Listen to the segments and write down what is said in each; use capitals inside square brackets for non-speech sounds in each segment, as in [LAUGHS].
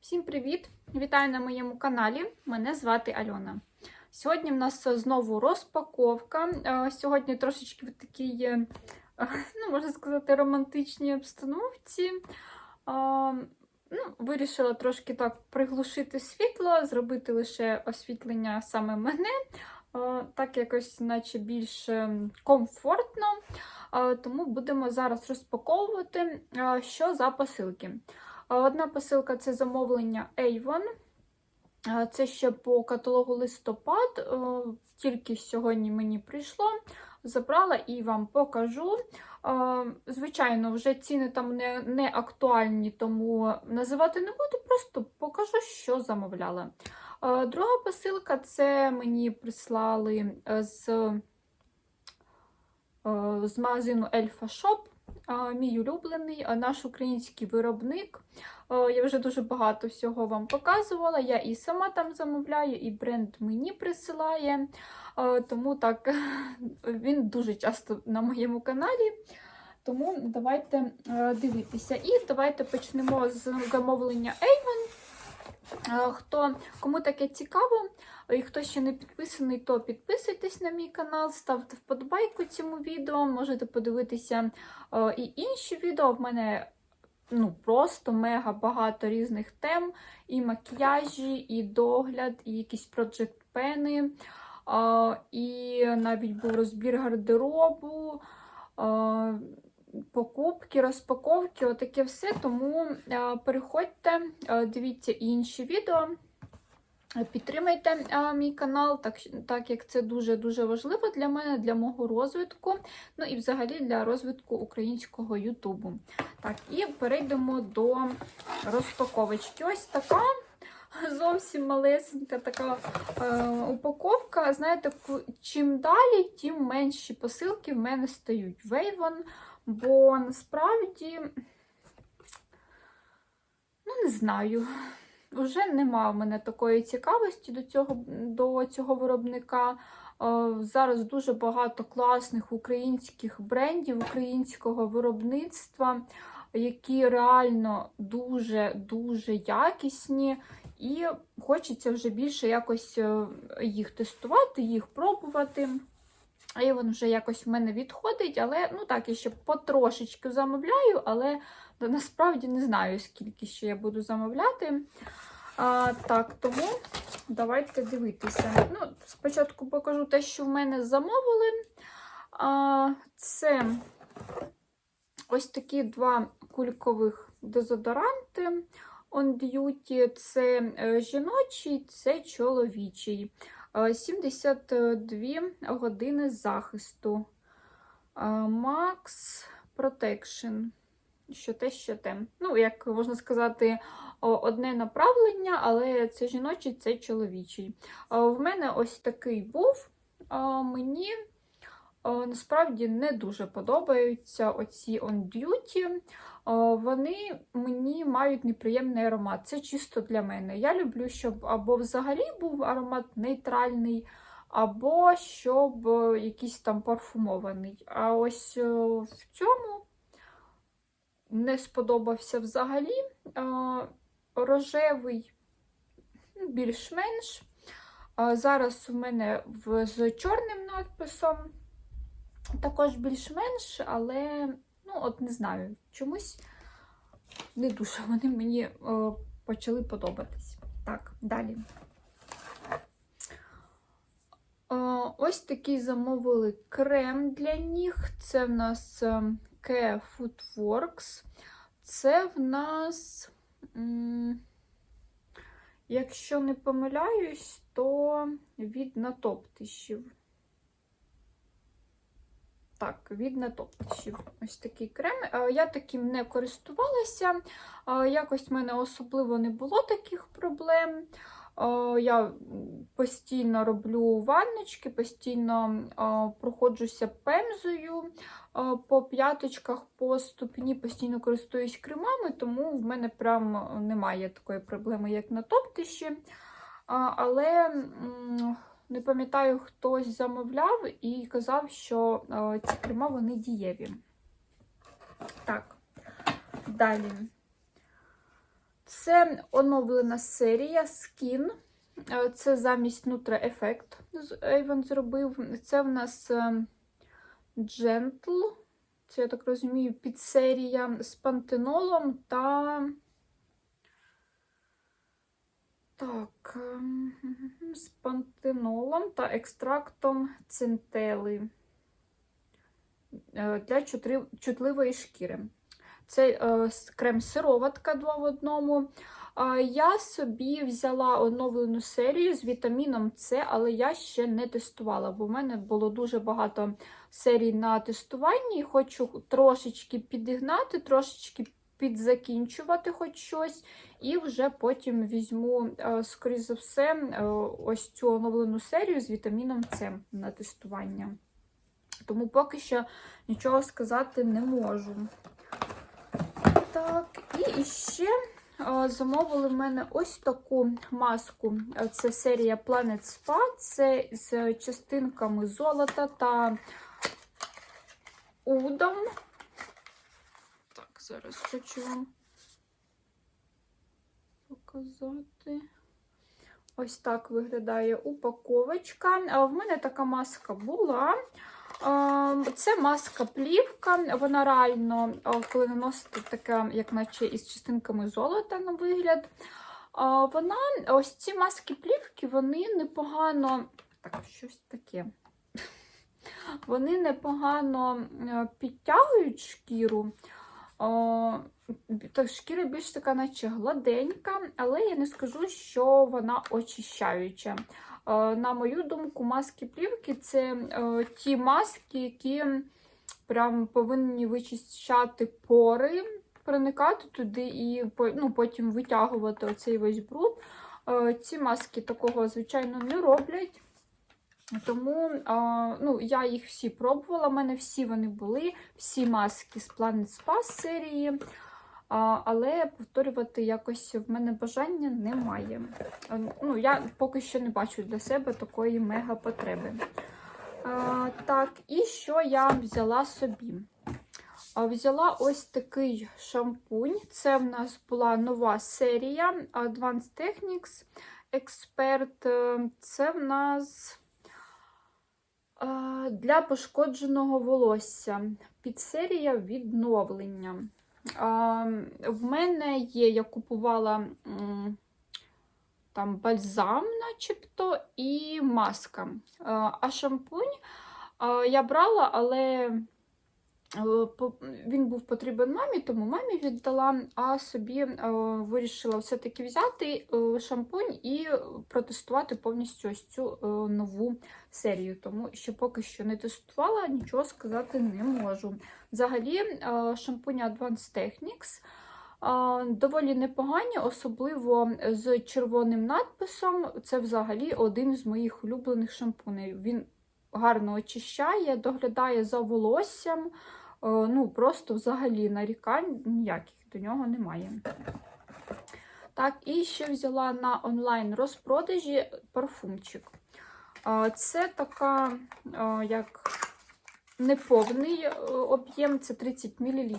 Всім привіт! Вітаю на моєму каналі. Мене звати Альона. Сьогодні в нас знову розпаковка. Е, Сьогодні трошечки в такій, е, ну, можна сказати, романтичній обстановці. Е, Ну, Вирішила трошки так приглушити світло, зробити лише освітлення саме мене. Так якось, наче більш комфортно. Тому будемо зараз розпаковувати, що за посилки. Одна посилка це замовлення Avon. Це ще по каталогу листопад. Е, Тільки сьогодні мені прийшло. Забрала і вам покажу. Е, Звичайно, вже ціни там не, не актуальні, тому називати не буду, просто покажу, що замовляла. Е, Друга посилка це мені прислали з, з магазину Elfa Shop. Мій улюблений, наш український виробник. Я вже дуже багато всього вам показувала. Я і сама там замовляю, і бренд мені присилає. Тому так, [LAUGHS] він дуже часто на моєму каналі. Тому давайте е, дивитися. І давайте почнемо з замовлення Avon. Хто кому таке цікаво, і хто ще не підписаний, то підписуйтесь на мій канал, ставте вподобайку цьому відео. Можете подивитися е, і інші відео. В мене ну, просто мега багато різних тем: і макіяжі, і догляд, і якісь проджект пени, і навіть був розбір гардеробу. е, Покупки, розпаковки, отаке все. Тому е, переходьте, е, дивіться інші відео, е, підтримайте е, мій канал, так, так як це дуже-дуже важливо для мене, для мого розвитку, ну і взагалі для розвитку українського Ютубу. Так, і перейдемо до розпаковочки. Ось така. Зовсім малесенька така е, упаковка. Знаєте, чим далі, тим менші посилки в мене стають. Вейвон. Бо насправді, ну, не знаю, вже нема в мене такої цікавості до цього до цього виробника. Зараз дуже багато класних українських брендів, українського виробництва, які реально дуже-дуже якісні. І хочеться вже більше якось е, їх тестувати, їх пробувати. І він вже якось в мене відходить, але ну так, я ще потрошечки замовляю, але насправді не знаю, скільки ще я буду замовляти. А, Так, тому давайте дивитися. Ну, Спочатку покажу те, що в мене замовили. А, Це ось такі два кулькових дезодоранти On Duty. Це е, жіночий, це чоловічий. 72 години захисту. Max Protection. Що те, що те. Ну, як можна сказати, одне направлення, але це жіночий, це чоловічий. В мене ось такий був. Мені насправді не дуже подобаються оці On Duty. Вони мені мають неприємний аромат. Це чисто для мене. Я люблю, щоб або взагалі був аромат нейтральний, або щоб якийсь там парфумований. А ось в цьому не сподобався взагалі. Рожевий більш-менш. Зараз у мене з чорним надписом також більш-менш, але, ну, от не знаю, чомусь не дуже вони мені о, почали подобатись. Так, далі. Ось такий замовили крем для ніг. Це в нас Care Foodworks. Це в нас, якщо не помиляюсь, то від натоптищів. Так, від натоптищів. Ось такий крем. Я таким не користувалася. Якось в мене особливо не було таких проблем. Я постійно роблю ванночки, постійно проходжуся пемзою по п'яточках, по ступні, постійно користуюсь кремами, тому в мене прям немає такої проблеми, як на топтищі. Але не пам'ятаю, хтось замовляв і казав, що ці крема вони дієві. Так, далі. Це оновлена серія Skin. Е, Це замість Nutra Effect Avon зробив. Це в нас Gentle. Це, я так розумію, підсерія з пантенолом та. Так, ем, з пантенолом та екстрактом центели е, для чутливої шкіри. Це е, крем-сироватка 2 в одному. Я собі взяла оновлену серію з вітаміном С, але я ще не тестувала, бо в мене було дуже багато серій на тестуванні. і Хочу трошечки підігнати, трошечки підзакінчувати хоч щось, і вже потім візьму, е, скоріш за все, е, ось цю оновлену серію з вітаміном С на тестування. Тому поки що нічого сказати не можу. І ще е, замовили в мене ось таку маску. Е, Це серія Planet Spa. Це з частинками золота та удом. Так, зараз хочу вам показати. Ось так виглядає упаковочка. А В мене така маска була. Ем, Це маска плівка. Вона реально, е, коли наносите таке, як наче із частинками золота на вигляд. Вона, ось ці маски плівки, вони непогано. Так, щось таке. Вони непогано е, підтягують шкіру. О, та шкіра більш така, наче гладенька, але я не скажу, що вона очищаюча. Е, На мою думку, маски плівки це е, ті маски, які прям повинні вичищати пори, проникати туди і ну, потім витягувати оцей весь бруд. Е, Ці маски такого, звичайно, не роблять. Тому ну, я їх всі пробувала. У мене всі вони були, всі маски з Planet Spa серії. А, але повторювати якось в мене бажання немає. Ну, я поки що не бачу для себе такої мега потреби. А, так, і що я взяла собі? А, Взяла ось такий шампунь. Це в нас була нова серія Advanced Techniques Expert. Е, Це в нас е, для пошкодженого волосся. Підсерія відновлення. В мене є, я купувала там бальзам, начебто, і маска. А а шампунь а, я брала, але е, він був потрібен мамі, тому мамі віддала, а собі е, вирішила все-таки взяти е, шампунь і протестувати повністю ось цю е, нову серію. Тому що поки що не тестувала, нічого сказати не можу. Взагалі, е, шампуні Advanced Techniques е, доволі непогані, особливо з червоним надписом. Це взагалі один з моїх улюблених шампунів. Він гарно очищає, доглядає за волоссям. Е, Ну, просто взагалі нарікань ніяких до нього немає. Так, і ще взяла на онлайн розпродажі парфумчик. Е, Це така, е, як неповний об'єм, це 30 мл.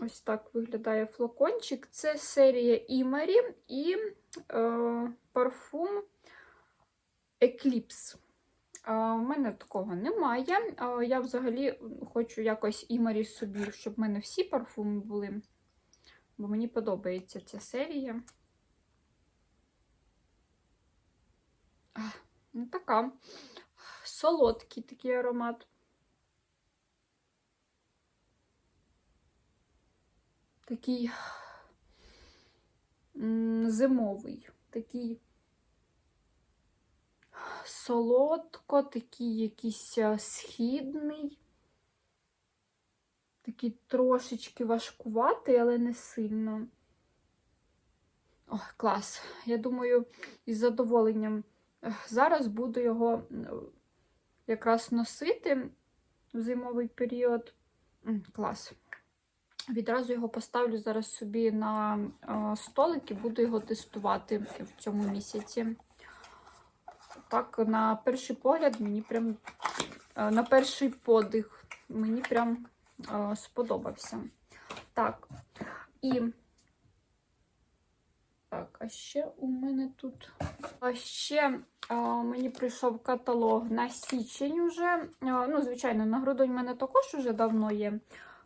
Ось так виглядає флакончик. Це серія Імері і е, парфум А, У мене такого немає. Я взагалі хочу якось Імері собі, щоб в мене всі парфуми були. Бо мені подобається ця серія. Ну, така. Солодкий такий аромат. Такий зимовий, такий солодко, такий якийсь східний, такий трошечки важкуватий, але не сильно. Ой, клас. Я думаю, із задоволенням зараз буду його якраз носити в зимовий період. Клас. Відразу його поставлю зараз собі на е, столик і буду його тестувати в цьому місяці. Так, на перший погляд, мені прям е, на перший подих мені прям е, сподобався. Так, і так, а ще у мене тут. А ще а, мені прийшов каталог на січень уже. А, ну, звичайно, на грудень в мене також уже давно є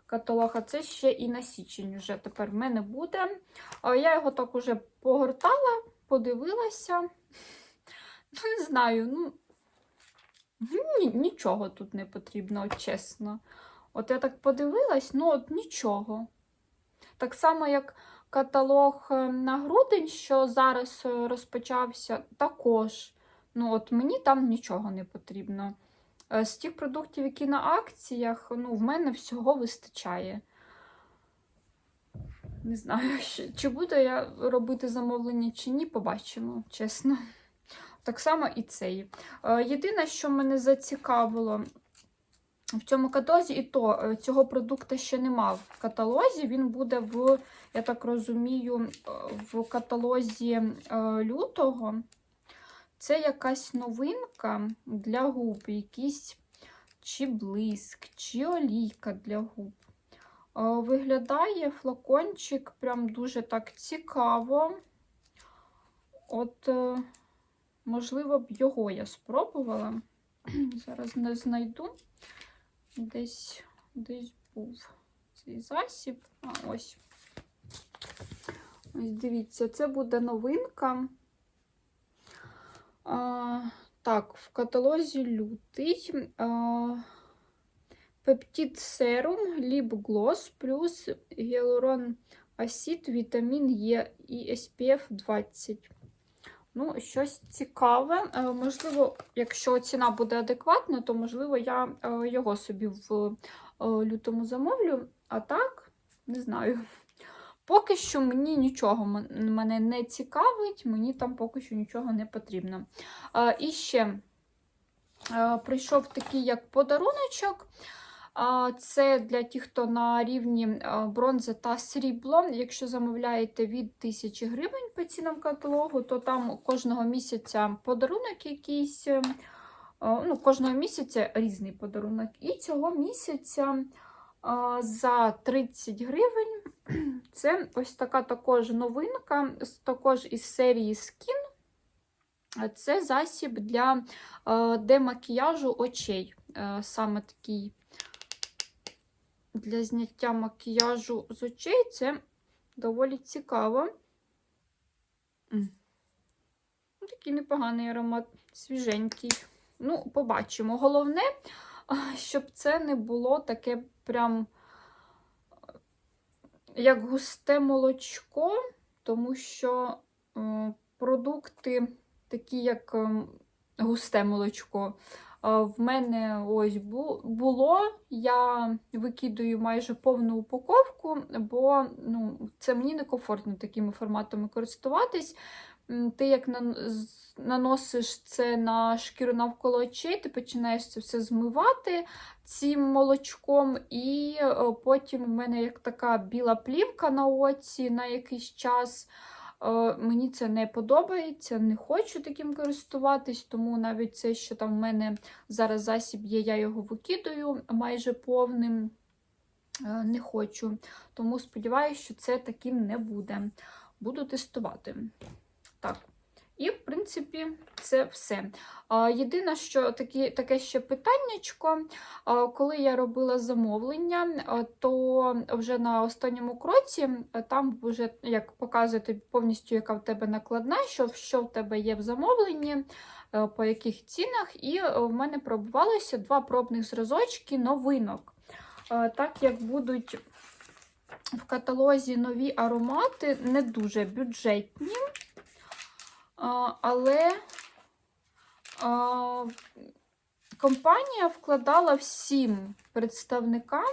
каталог, а це ще і на січень вже тепер в мене буде. А, я його так уже погортала, подивилася. Ну, не знаю, ну ні, нічого тут не потрібно, от чесно. От я так подивилась, ну от нічого. Так само, як каталог е, на грудень, що зараз е, розпочався, також. Ну, от мені там нічого не потрібно. Е, З тих продуктів, які на акціях, ну, в мене всього вистачає. Не знаю, [LAUGHS] чи буду я робити замовлення, чи ні, побачимо, чесно. Так само і цей. Е, Єдине, що мене зацікавило в цьому каталозі, і то е, цього продукту ще нема в каталозі. Він буде в, я так розумію, е, в каталозі лютого. Це якась новинка для губ, якийсь чи блиск, чи олійка для губ. Виглядає флакончик прям дуже так цікаво. От, можливо, б його я спробувала. [CLEARS THROAT] Зараз не знайду. Десь, десь був цей засіб. А, ось. Ось дивіться, це буде новинка. А, так, в каталозі лютий. А, Пептид серум, ліп глос плюс гіалурон асід, вітамін Е і SPF 20. Ну, щось цікаве. Е, Можливо, якщо ціна буде адекватна, то можливо я е, його собі в е, лютому замовлю. А так, не знаю. Поки що мені нічого мене не цікавить, мені там поки що нічого не потрібно. І ще прийшов такий як подаруночок. Це для тих, хто на рівні бронзи та срібло. Якщо замовляєте від 1000 гривень по цінам каталогу, то там кожного місяця подарунок якийсь. е, Ну, Кожного місяця різний подарунок. І цього місяця за 30 гривень [CLEARS THROAT] це ось така також новинка, також із серії Skin. Це засіб для е, демакіяжу очей. Е, Саме такий для зняття макіяжу з очей це доволі цікаво. Такий непоганий аромат, свіженький. Ну, побачимо. Головне, щоб це не було таке прям е, як густе молочко, тому що е, продукти, такі як ем, густе молочко, В мене ось було. Я викидаю майже повну упаковку, бо ну, це мені некомфортно такими форматами користуватись. Ти як наносиш це на шкіру навколо очей, ти починаєш це все змивати цим молочком, і е, потім в мене як така біла плівка на оці на якийсь час. Е, Мені це не подобається, не хочу таким користуватись, тому навіть це, що там в мене зараз засіб є, я його викидаю майже повним. Е, Не хочу. Тому сподіваюся, що це таким не буде. Буду тестувати. Так. І, в принципі, це все. Єдине, що такі, таке ще питаннячко, коли я робила замовлення, то вже на останньому кроці там вже як показує тобі повністю, яка в тебе накладна, що, що в тебе є в замовленні, по яких цінах, і в мене пробувалося два пробних зразочки новинок. Так як будуть в каталозі нові аромати, не дуже бюджетні. Але компанія вкладала всім представникам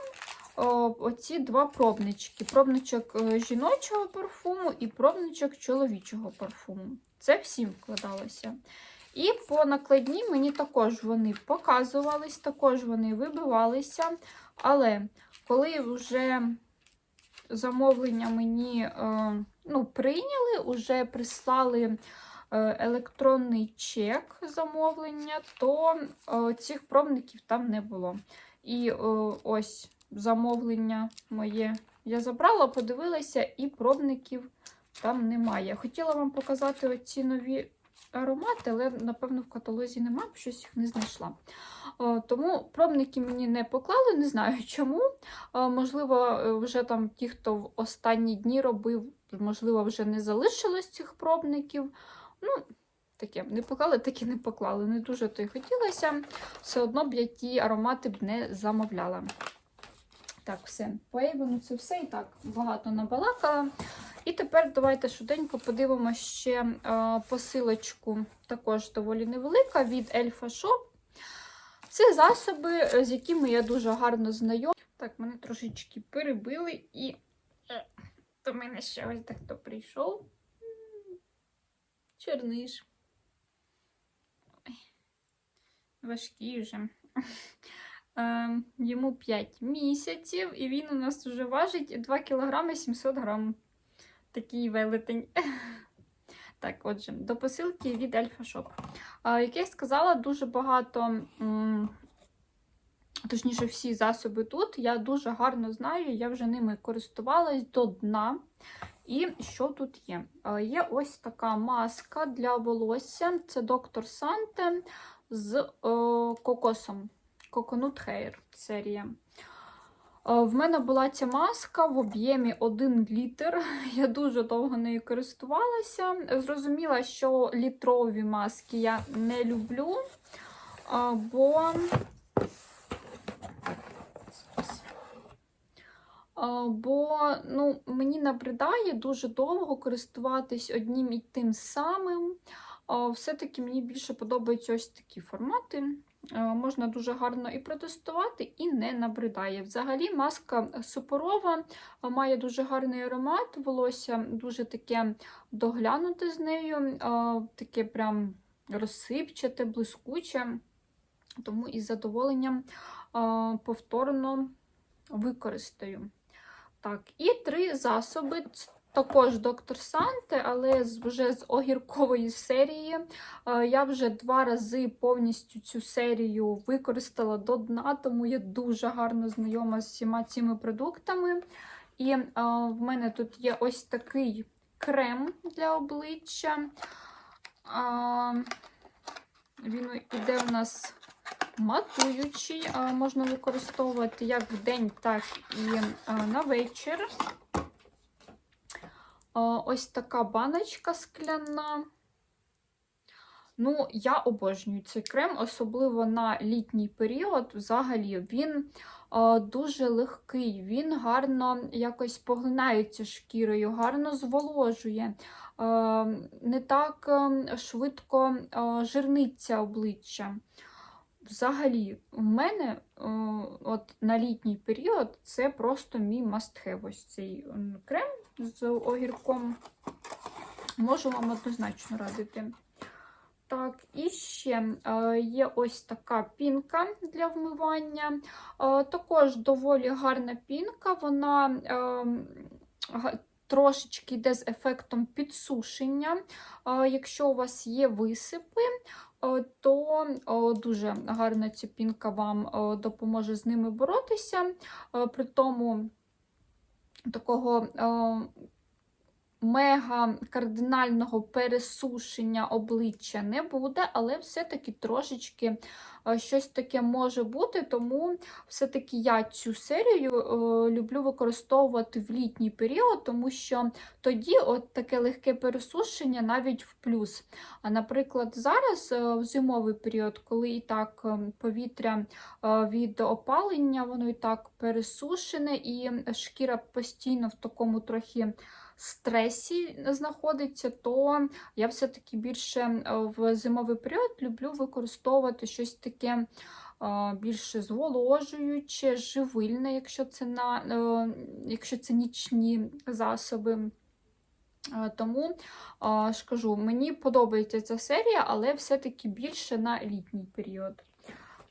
оці два пробнички: пробничок е, жіночого парфуму і пробничок чоловічого парфуму. Це всім вкладалося. І по накладні мені також вони показувались, також вони вибивалися. Але коли вже замовлення мені е, ну, прийняли, вже прислали електронний чек замовлення, то е, цих пробників там не було. І е, ось замовлення моє я забрала, подивилася, і пробників там немає. Хотіла вам показати оці нові аромати, але, напевно, в каталозі немає, бо щось їх не знайшла. Тому пробники мені не поклали, не знаю [LAUGHS] чому. Можливо, е, вже там ті, хто в останні дні робив, можливо, вже не залишилось цих пробників. Ну, таке, не поклали, так і не поклали. Не дуже то й хотілося. Все одно б я ті аромати б не замовляла. Так, все. По це все і так багато набалакала. І тепер давайте швиденько подивимося ще е, посилочку, також доволі невелика, від Elfa Shop. Це засоби, е, з якими я дуже гарно знайома. Так, мене трошечки перебили і е, до мене ще ось так хто прийшов. Черниш. Важкий вже. [LAUGHS] Е, Йому 5 місяців, і він у нас вже важить 2 кг 700 грам. Такий велетень. [LAUGHS] Так, отже, до посилки від Alpha Shop. А, Як я сказала, дуже багато, точніше, всі засоби тут. Я дуже гарно знаю, я вже ними користувалась до дна. І що тут є? Є ось така маска для волосся. Це доктор Санте з е, кокосом. Coconut Hair серія. Е, В мене була ця маска в об'ємі 1 літр. [LAUGHS] Я дуже довго нею користувалася. Зрозуміла, що літрові маски я не люблю, е, бо Бо ну, мені набридає дуже довго користуватись одним і тим самим. Все-таки мені більше подобаються ось такі формати. Можна дуже гарно і протестувати, і не набридає. Взагалі, маска супорова, має дуже гарний аромат, волосся дуже таке доглянуте з нею, таке прям розсипчате, блискуче. Тому із задоволенням повторно використаю. Так, і три засоби. Також доктор Санте, але вже з огіркової серії. Е, Я вже два рази повністю цю серію використала до дна, тому я дуже гарно знайома з всіма цими продуктами. І е, в мене тут є ось такий крем для обличчя. Він іде у нас матуючий, можна використовувати як вдень, так і на вечір. Ось така баночка скляна. Ну, я обожнюю цей крем, особливо на літній період. Взагалі, він е, дуже легкий, він гарно якось поглинається шкірою, гарно зволожує, е, не так е, швидко е, жирниться обличчя. Взагалі, у мене е, от на літній період це просто мій must-have. Ось цей крем з огірком. Можу вам однозначно радити. Так, і ще е, є ось така пінка для вмивання. Е, також доволі гарна пінка, вона трошечки йде з ефектом підсушення. Якщо у вас є висипи, то е, дуже гарна ця пінка вам е, допоможе з ними боротися. Е, При тому такого е, мега кардинального пересушення обличчя не буде, але все-таки трошечки е, щось таке може бути, тому все-таки я цю серію е, люблю використовувати в літній період, тому що тоді от таке легке пересушення навіть в плюс. А наприклад, зараз е, в зимовий період, коли і так повітря від опалення, воно і так пересушене, і шкіра постійно в такому трохи стресі знаходиться, то я все-таки більше в зимовий період люблю використовувати щось таке е, більш зволожуюче, живильне, якщо це, на, е, якщо це нічні засоби. Тому е, ж кажу, мені подобається ця серія, але все-таки більше на літній період.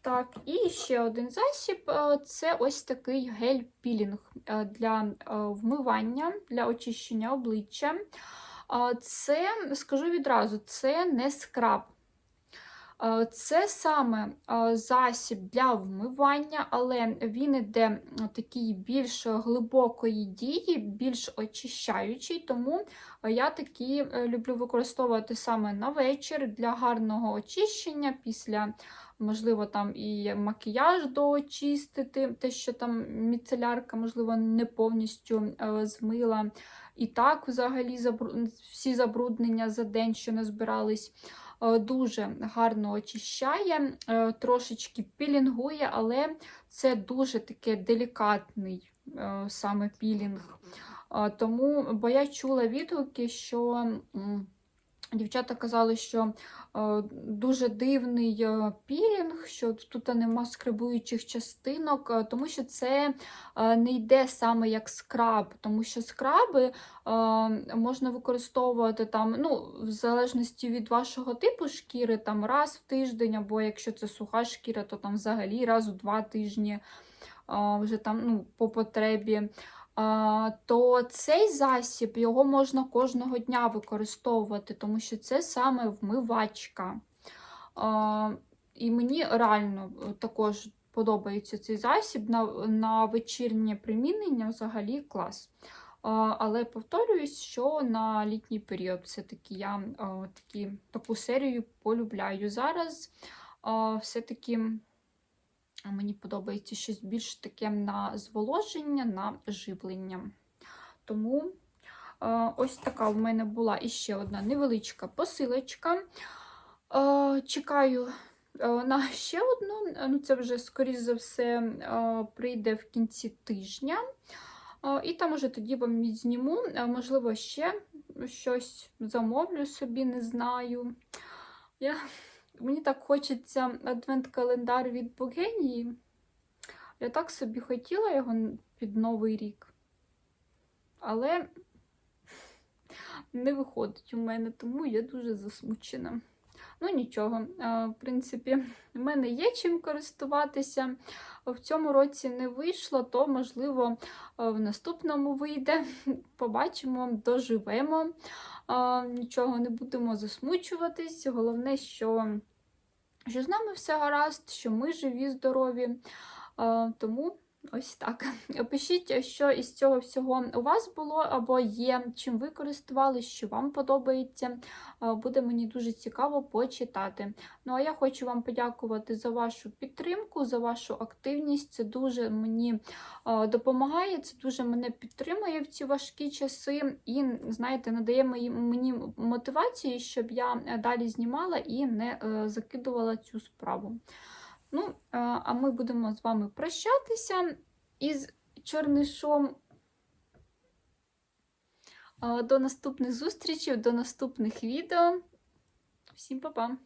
Так, і ще один засіб е, це ось такий гель-пілінг е, для е, вмивання, для очищення обличчя. Це, скажу відразу, це не скраб. Це саме засіб для вмивання, але він іде такий більш глибокої дії, більш очищаючий, тому я такі люблю використовувати саме на вечір для гарного очищення після. Можливо, там і макіяж доочистити, те, що там міцелярка, можливо, не повністю е, змила. І так, взагалі, всі забруднення за день, що назбирались, е, дуже гарно очищає, е, трошечки пілінгує, але це дуже таке делікатний саме пілінг. Тому, бо я чула відгуки, що дівчата казали, що е, дуже дивний е, пілінг, що тут нема скребуючих частинок, е, тому що це не йде саме як скраб, тому що скраби можна використовувати там, ну, в залежності від вашого типу шкіри, там раз в тиждень, або якщо це суха шкіра, то там взагалі раз у два тижні вже там ну, по потребі. То цей засіб його можна кожного дня використовувати, тому що це саме вмивачка. І мені реально е, також подобається цей засіб на, на вечірнє примінення взагалі клас. Але повторююсь, що на літній період все-таки я а, такі, таку серію полюбляю. Зараз все-таки мені подобається щось більш таке на зволоження, на живлення. Тому е, ось така в мене була іще одна невеличка посилочка. Е, чекаю е, на ще одну. Ну, це вже, скоріш за все, прийде в кінці тижня. І там уже тоді вам відзніму. Можливо, ще щось замовлю собі, не знаю. Я... Мені так хочеться адвент-календар від Богенії. Я так собі хотіла його під Новий рік. Але не виходить у мене, тому я дуже засмучена. Ну, нічого, в принципі, в мене є чим користуватися. В цьому році не вийшло, то, можливо, в наступному вийде. Побачимо, доживемо. Нічого не будемо засмучуватись. Головне, що, що з нами все гаразд, що ми живі, здорові. Тому ось так. Пишіть, що із цього всього у вас було або є, чим ви користувалися, що вам подобається. Е, Буде мені дуже цікаво почитати. Ну, а я хочу вам подякувати за вашу підтримку, за вашу активність. Це дуже мені е, допомагає, це дуже мене підтримує в ці важкі часи і, знаєте, надає мені мотивації, щоб я е, далі знімала і не закидувала цю справу. Ну, а ми будемо з вами прощатися із чорнишом. До наступних зустрічей, до наступних відео. Всім па-па!